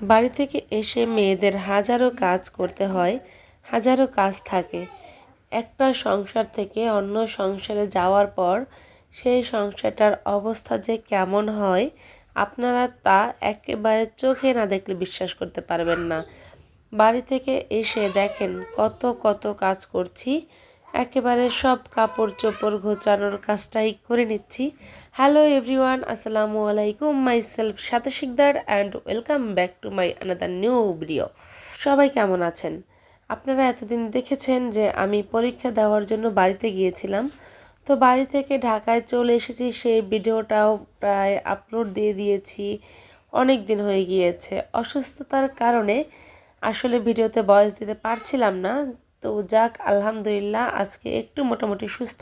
বাড়ি থেকে এসে মেয়েদের হাজারো কাজ করতে হয়, হাজারো কাজ থাকে। একটা সংসার থেকে অন্য সংসারে যাওয়ার পর সেই সংসারটার অবস্থা যে কেমন হয়, আপনারা তা একেবারে চোখে না দেখলে বিশ্বাস করতে পারবেন না। বাড়ি থেকে এসে দেখেন কত কত কাজ করছি একেবারে সব কাপড় চোপড় ঘোচানোর কাজটাই করে নিচ্ছি। হ্যালো এভরিওয়ান আসসালামু আলাইকুম মাই সেলফ সাথে Sikder and welcome back to my another new video সবাই কেমন আছেন? আপনারা এতদিন দেখেছেন যে আমি পরীক্ষা দেওয়ার জন্য বাড়িতে গিয়েছিলাম। তো বাড়ি থেকে ঢাকায় চলে এসেছি, সেই ভিডিওটাও প্রায় আপলোড দিয়ে দিয়েছি। অনেক দিন হয়ে গিয়েছে। অসুস্থতার কারণে আসলে ভিডিওতে বয়স দিতে পারছিলাম না। তো যাক, আলহামদুলিল্লাহ, আজকে একটু মোটামুটি সুস্থ।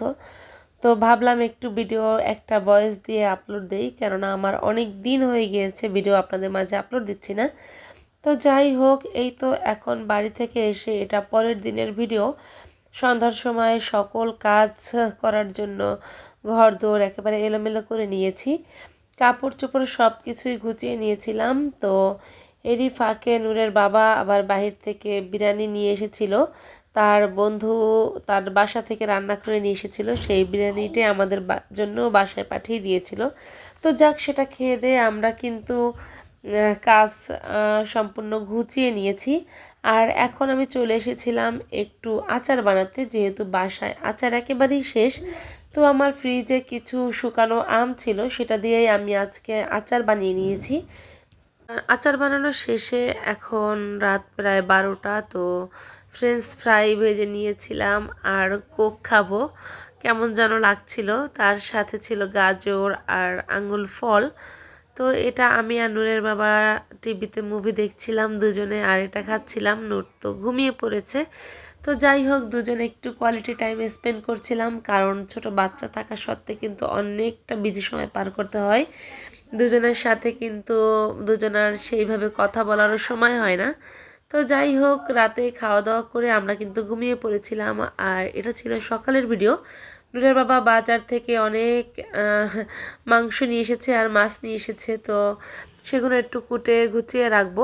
তো ভাবলাম একটু ভিডিও একটা ভয়েস দিয়ে আপলোড দিই, কেননা আমার অনেক দিন হয়ে গিয়েছে ভিডিও আপনাদের মাঝে আপলোড দিচ্ছি না। তো যাই হোক, এই তো এখন বাড়ি থেকে এসে এটা পরের দিনের ভিডিও সন্ধ্যার সময় সকল কাজ করার জন্য ঘর দৌড় একেবারে এলোমেলো করে নিয়েছি। কাপড় চোপড় সব কিছুই গুছিয়ে নিয়েছিলাম, তো এরই ফাঁকে নূরের বাবা আবার বাহির থেকে বিরিয়ানি নিয়ে এসেছিল। তার বন্ধু তার বাসা থেকে রান্না করে নিয়ে এসেছিল। সেই বিরিয়ানিটাই আমাদের জন্য বাসায় পাঠিয়ে দিয়েছিল। তো যাক, সেটা খেয়ে দিয়ে আমরা কিন্তু কাজ সম্পূর্ণ ঘুচিয়ে নিয়েছি। আর এখন আমি চলে এসেছিলাম একটু আচার বানাতে, যেহেতু বাসায় আচার একেবারেই শেষ। তো আমার ফ্রিজে কিছু শুকানো আম ছিল, সেটা দিয়েই আমি আজকে আচার বানিয়ে নিয়েছি। আচার বানানো শেষে এখন রাত প্রায় বারোটা, তো ফ্রেঞ্চ ফ্রাই ভেজে নিয়েছিলাম আর কোক খাব। কেমন যেন লাগছিল, তার সাথে ছিল গাজর আর আঙুল ফল। তো এটা আমি আর নূরের বাবা টিভিতে মুভি দেখছিলাম দুজনে আর এটা খাচ্ছিলাম। নূর তো ঘুমিয়ে পড়েছে। তো যাই হোক, দুজনে একটু কোয়ালিটি টাইম স্পেন্ড করছিলাম, কারণ ছোট বাচ্চা থাকা সত্ত্বে কিন্তু অনেকটা বিজি সময় পার করতে হয়। দুজনের সাথে কিন্তু দুজনার সেইভাবে কথা বলারও সময় হয় না। তো যাই হোক, রাতে খাওয়া দাওয়া করে আমরা কিন্তু ঘুমিয়ে পড়েছিলাম। আর এটা ছিল সকালের ভিডিও। নুরের বাবা বাজার থেকে অনেক মাংস নিয়ে এসেছে আর মাছ নিয়ে এসেছে। তো সেগুলো একটু কুটে গুছিয়ে রাখব।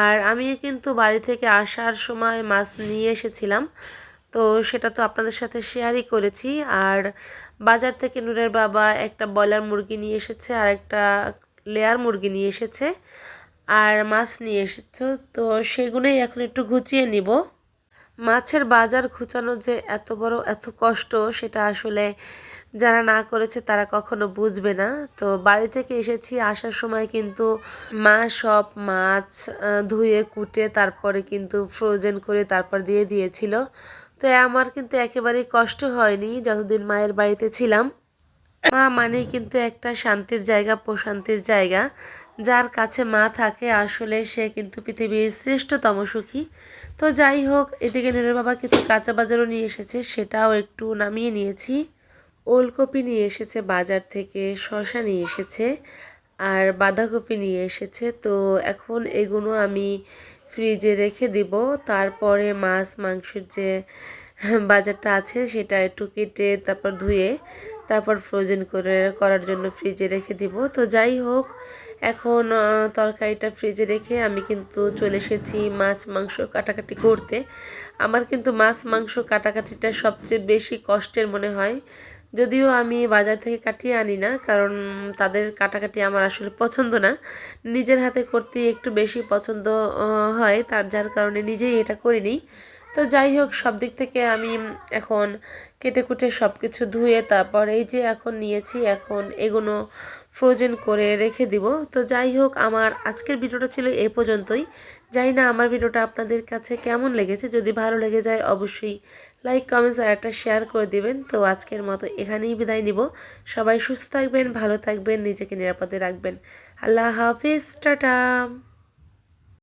আর আমি কিন্তু বাড়ি থেকে আসার সময় মাছ নিয়ে এসেছিলাম। তো সেটা তো আপনাদের সাথে শেয়ারই করেছি। আর বাজার থেকে নূরের বাবা একটা ব্রয়লার মুরগি নিয়ে এসেছে, আর একটা লেয়ার মুরগি নিয়ে এসেছে, আর মাছ নিয়ে এসেছ। তো সেগুলোই এখন একটু ঘুচিয়ে নিব। মাছের বাজার খুচানো যে এত বড়, এত কষ্ট, সেটা আসলে যারা না করেছে তারা কখনো বুঝবে না। তো বাড়ি থেকে এসেছি, আসার সময় কিন্তু মা সব মাছ ধুয়ে কুটে তারপরে কিন্তু ফ্রোজেন করে তারপর দিয়ে দিয়েছিল। তো আমার কিন্তু একেবারেই কষ্ট হয়নি যতদিন মায়ের বাড়িতে ছিলাম। মা মানেই কিন্তু একটা শান্তির জায়গা, প্রশান্তির জায়গা। যার কাছে মা থাকে, আসলে সে কিন্তু পৃথিবীর শ্রেষ্ঠতম সুখী। তো যাই হোক, এদিকে নুরের বাবা কিছু কাঁচা বাজারও নিয়ে এসেছে, সেটাও একটু নামিয়ে নিয়েছি। ওলকপি নিয়ে এসেছে, বাজার থেকে শশা নিয়ে এসেছে, আর বাঁধাকপি নিয়ে এসেছে। তো এখন এগুলো আমি ফ্রিজে রেখে দিব। তারপরে মাছ, মাংসের যে বাজারটা আছে সেটা একটু কেটে তারপর ধুয়ে তারপর ফ্রোজেন করে করার জন্য ফ্রিজে রেখে দিব। তো যাই হোক, এখন তরকারিটা ফ্রিজে রেখে আমি কিন্তু চলে এসেছি মাছ, মাংস কাটাকাটি করতে। আমার কিন্তু মাছ, মাংস কাটাকাটিটা সবচেয়ে বেশি কষ্টের মনে হয়। যদিও আমি বাজার থেকে কাটিয়ে আনি না, কারণ তাদের কাটাকাটি আমার আসলে পছন্দ না। নিজের হাতে করতে একটু বেশি পছন্দ হয়, তার, যার কারণে নিজেই এটা করিনি। তো যাই হোক, সব দিক থেকে আমি এখন কেটে কুটে সব কিছু ধুয়ে তারপর এই যে এখন নিয়েছি, এখন এগুলো ফ্রোজেন করে রেখে দিব। তো যাই হোক, আমার আজকের ভিডিওটা ছিল এ পর্যন্তই। জানি না আমার ভিডিওটা আপনাদের কাছে কেমন লেগেছে। যদি ভালো লেগে যায়, অবশ্যই লাইক কমেন্টস আর একটা শেয়ার করে দিবেন। তো আজকের মতো এখানেই বিদায় নিব। সবাই সুস্থ থাকবেন, ভালো থাকবেন, নিজেকে নিরাপদে রাখবেন। আল্লাহ হাফিজ, টাটা।